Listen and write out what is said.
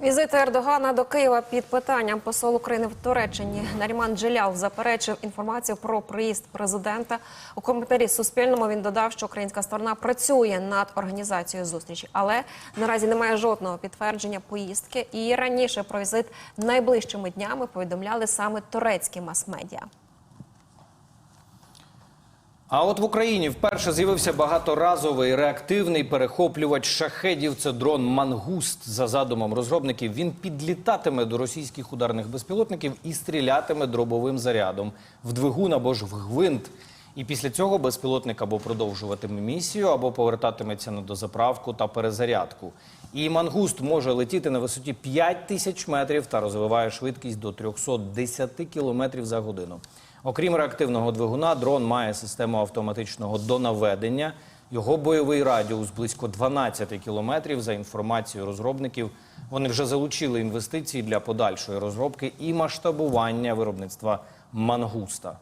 Візит Ердогана до Києва під питанням посол України в Туреччині Наріман Джилял заперечив інформацію про приїзд президента. У коментарі Суспільному він додав, що українська сторона працює над організацією зустрічі, але наразі немає жодного підтвердження поїздки. І раніше про візит найближчими днями повідомляли саме турецькі мас-медіа. А от в Україні вперше з'явився багаторазовий реактивний перехоплювач шахедів. Це дрон Мангуст. За задумом розробників він підлітатиме до російських ударних безпілотників і стрілятиме дробовим зарядом в двигун або ж в гвинт. І після цього безпілотник або продовжуватиме місію, або повертатиметься на дозаправку та перезарядку. І мангуст може летіти на висоті 5 тисяч метрів та розвиває швидкість до 310 кілометрів за годину. Окрім реактивного двигуна, дрон має систему автоматичного донаведення. Його бойовий радіус близько 12 кілометрів. За інформацією розробників, вони вже залучили інвестиції для подальшої розробки і масштабування виробництва мангуста.